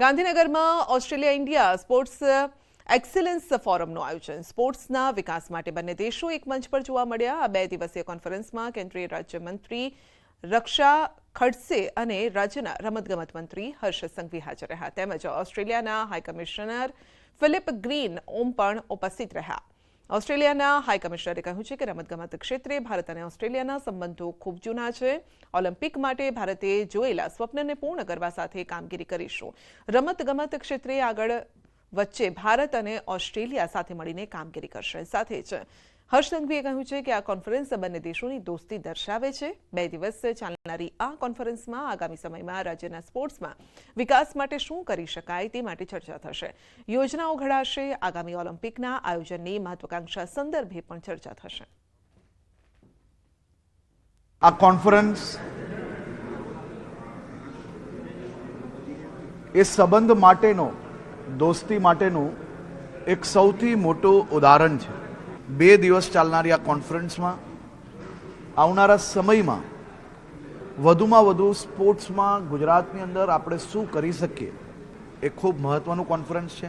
ગાંધીનગરમાં Australia, India sports excellence ફોરમનું આયોજન. સ્પોર્ટ્સના વિકાસ માટે બંને દેશો એક મંચ પર જોવા મળ્યા. આ બે દિવસીય કોન્ફરન્સમાં કેન્દ્રીય રાજ્યમંત્રી રક્ષા ખડસે અને રાજ્યના રમતગમત મંત્રી હર્ષ સંઘવી હાજર રહ્યા. તેમજ ઓસ્ટ્રેલિયાના high commissioner Philip Green OAM પણ ઉપસ્થિત રહ્યા. ઓસ્ટ્રેલિયાના હાઈ કમિશનરે કહ્યું છે કે રમતગમત ક્ષેત્રે ભારત અને ઓસ્ટ્રેલિયાના સંબંધો ખૂબ જૂના છે. ઓલિમ્પિક માટે ભારતે જોયેલા સ્વપ્નને પૂર્ણ કરવા સાથે કામગીરી કરીશું. રમતગમત ક્ષેત્રે આગળ વચ્ચે ભારત અને ઓસ્ટ્રેલિયા સાથે મળીને કામગીરી કરશે. સાથે જ હર્ષ સંઘવીએ કહ્યું છે કે આ કોન્ફરન્સ બંને દેશોની દોસ્તી દર્શાવે છે. બે દિવસ ચાલનારી આ કોન્ફરન્સમાં આગામી સમયમાં રાજ્યના સ્પોર્ટ્સમાં વિકાસ માટે શું કરી શકાય તે માટે ચર્ચા થશે. યોજનાઓ ઘડાશે, આગામી ઓલિમ્પિકના આયોજનની મહત્વાકાંક્ષા સંદર્ભે પણ ચર્ચા થશે. આ કોન્ફરન્સ એ સંબંધ માટેનો, દોસ્તી માટેનું એક સૌથી મોટું ઉદાહરણ છે. બે દિવસ ચાલનારી આ કોન્ફરન્સમાં આવનારા સમયમાં, વધુમાં વધુ સ્પોર્ટ્સમાં ગુજરાતની અંદર આપણે શું કરી શકીએ? એ ખૂબ મહત્ત્વનું કોન્ફરન્સ છે.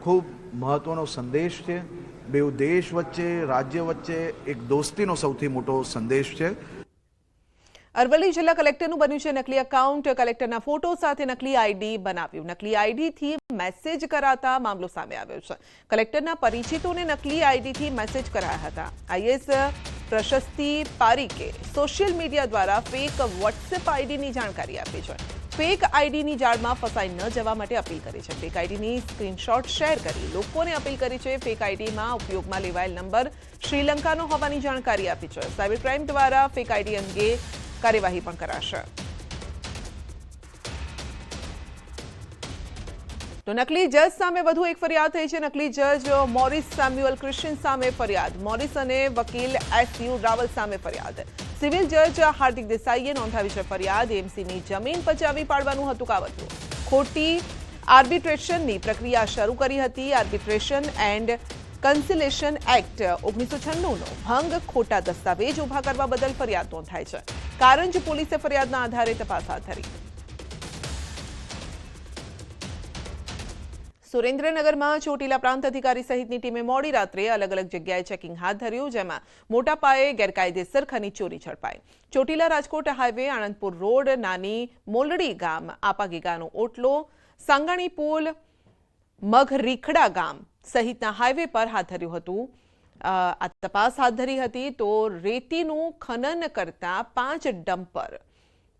ખૂબ મહત્ત્વનો સંદેશ છે. બેઉ દેશ વચ્ચે, રાજ્ય વચ્ચે એક દોસ્તીનો સૌથી મોટો સંદેશ છે. અરવલ્લી જિલ્લા કલેક્ટરનું બન્યું છે નકલી એકાઉન્ટ કલેક્ટરના ફોટો સાથે નકલી આઈડી બનાવ્યું. નકલી આઈડીથી મેસેજ કરાતા મામલો સામે આવ્યો છે. કલેક્ટરના પરિચિતોને નકલી આઈડીથી મેસેજ કરાયા હતા. આઈએસ પ્રશસ્તિ પારીકે સોશિયલ મીડિયા દ્વારા ફેક વોટ્સએપ આઈડીની જાણકારી આપી છે. ફેક આઈડીની જાળમાં ફસાઈ ન જવા માટે અપીલ કરી છે. ફેક આઈડીની સ્ક્રીનશોટ શેર કરી લોકોને અપીલ કરી છે. ફેક આઈડીમાં ઉપયોગમાં લેવાયેલ નંબર શ્રીલંકાનો હોવાની જાણકારી આપી છે. સાયબર ક્રાઇમ દ્વારા ફેક આઈડી અંગે કાર્યવાહી પણ કરાશે. તો નકલી જજ સામે વધુ એક ફરિયાદ થઈ છે. નકલી જજ મોરિસ સેમ્યુઅલ ક્રિશ્ચિયન સામે ફરિયાદ. મોરિસ અને વકીલ એસ યુ રાવલ સામે ફરિયાદ. સિવિલ જજ હાર્દિક દેસાઈએ નોંધાવી છે ફરિયાદ. એમસીની જમીન પચાવી પાડવાનું હતું કાવતરું. ખોટી આર્બિટ્રેશનની પ્રક્રિયા શરૂ કરી હતી. આર્બિટ્રેશન એન્ડ કન્સિલેશન એક્ટ ઓગણીસો છન્નુંનો ભંગ ખોટા દસ્તાવેજ ઊભા કરવા બદલ ફરિયાદ નોંધાઈ છે. કારંજ પોલીસે ફરિયાદના આધારે તપાસ હાથ ધરી. સુરેન્દ્રનગરમાં ચોટીલા પ્રાંત અધિકારી સહિતની ટીમે મોડી રાત્રે અલગ અલગ જગ્યાએ ચેકિંગ હાથ ધર્યું, જેમાં મોટા પાયે ગેરકાયદેસર ખની ચોરી ઝડપાઈ. ચોટીલા રાજકોટ હાઈવે, આણંદપુર રોડ, નાની મોલડી ગામ આપાગીગાનો ઓટલો સાંગાણી પુલ મઘરીખડા ગામ સહિતના હાઈવે પર હાથ ધર્યું હતું. આ તપાસ હાથ ધરી હતી તો રેતીનું ખનન કરતા પાંચ ડમ્પર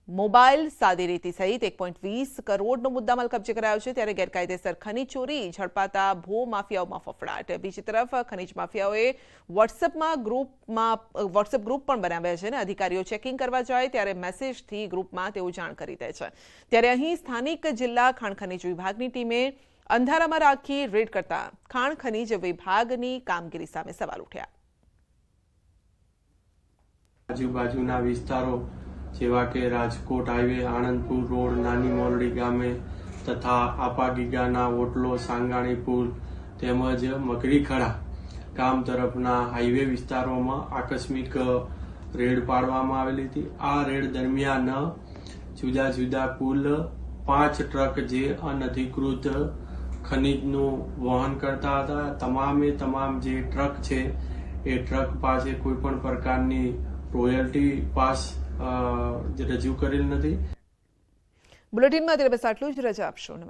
મોબાઈલ સાદી રેતી સહિત એક પોઈન્ટ વીસ કરોડનો મુદ્દામાલ કબજે કરાયો છે ત્યારે ગેરકાયદેસર ખનીજ ચોરી, ઝડપાતા ભો માફિયાઓમાં ફફડાટ. બીજી તરફ ખનીજ માફિયાઓએ વોટ્સએપમાં ગ્રુપમાં વોટ્સએપ ગ્રુપ પણ બનાવ્યા છે અને અધિકારીઓ ચેકિંગ કરવા જાય ત્યારે મેસેજથી ગ્રુપમાં તેઓ જાણ કરી દે છે. ત્યારે અહીં સ્થાનિક જિલ્લા ખાણ ખનીજ વિભાગની ટીમે અંધારામાં રાખી રેડ કરતા ખાણ ખનીજ વિભાગની કામગીરી સામે સવાલ ઉઠ્યા. આજુબાજુના વિસ્તારો જેવા કે રાજકોટ હાઈવે, આણંદપુર રોડ, નાની મોરડી ગામે તથા આપાગીગાના ઓટલો, સાંગાણી તેમજ મકરીખડા ગામ તરફના હાઈવે વિસ્તારોમાં આકસ્મિક રેડ પાડવામાં આવેલી હતી. આ રેડ દરમિયાન જુદા જુદા કુલ પાંચ ટ્રક જે અનધિકૃત ખનીજનું વહન કરતા હતા. તમામે તમામ જે ટ્રક છે, એ ટ્રક પાસે કોઈ પણ પ્રકારની રોયલ્ટી પાસ રજૂ કરેલ નથી. બુલેટિનમાં અત્યારે બસ આટલું જ. રજા આપશો.